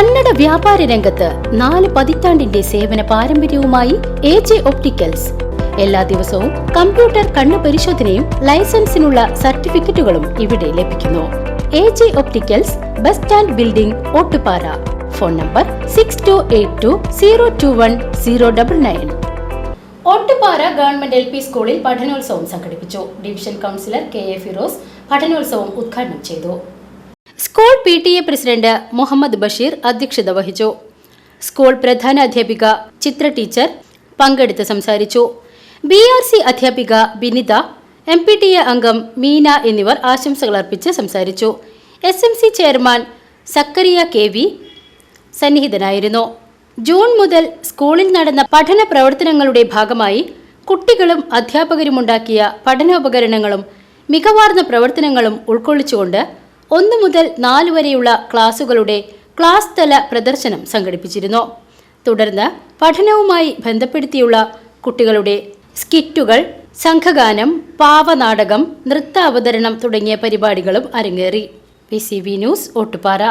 കന്നഡ വ്യാപാര രംഗത്ത് നാല് പതിറ്റാണ്ടിന്റെ സേവന പാരമ്പര്യവുമായി എ ജെ ഒപ്റ്റിക്കൽസ്. എല്ലാ ദിവസവും കമ്പ്യൂട്ടർ കണ്ണു പരിശോധനയും ലൈസൻസിനുള്ള സർട്ടിഫിക്കറ്റുകളും ഇവിടെ ലഭിക്കുന്നു. A J opticals bus stand building Ottupara. Phone number six two eight two zero two one zero double nine Ottupara government L P സ്കൂളിൽ പഠനോത്സവം സംഘടിപ്പിച്ചു. Division councillor K A Firoz പഠനോത്സവം ഉദ്ഘാടനം ചെയ്തു. School P T A president Muhammad Basheer അധ്യക്ഷത വഹിച്ചു. School പ്രധാന അധ്യാപിക ചിത്ര teacher പങ്കെടുത്ത് സംസാരിച്ചു. ബി ആർ സി അധ്യാപിക Binitha M P T A അംഗം മീന എന്നിവർ ആശംസകൾ അർപ്പിച്ച് സംസാരിച്ചു. S M C chairman Sakkariya K V സന്നിഹിതനായിരുന്നു. June മുതൽ സ്കൂളിൽ നടന്ന പഠന പ്രവർത്തനങ്ങളുടെ ഭാഗമായി കുട്ടികളും അധ്യാപകരുമുണ്ടാക്കിയ പഠനോപകരണങ്ങളും മികവാർന്ന പ്രവർത്തനങ്ങളും ഉൾക്കൊള്ളിച്ചുകൊണ്ട് ഒന്നു മുതൽ നാല് വരെയുള്ള ക്ലാസുകളുടെ ക്ലാസ് തല പ്രദർശനം സംഘടിപ്പിച്ചിരുന്നു. തുടർന്ന് പഠനവുമായി ബന്ധപ്പെടുത്തിയുള്ള കുട്ടികളുടെ സ്കിറ്റുകൾ സംഘഗാനം പാവനാടകം നൃത്ത അവതരണം തുടങ്ങിയ പരിപാടികളും അരങ്ങേറി. P news Ottupara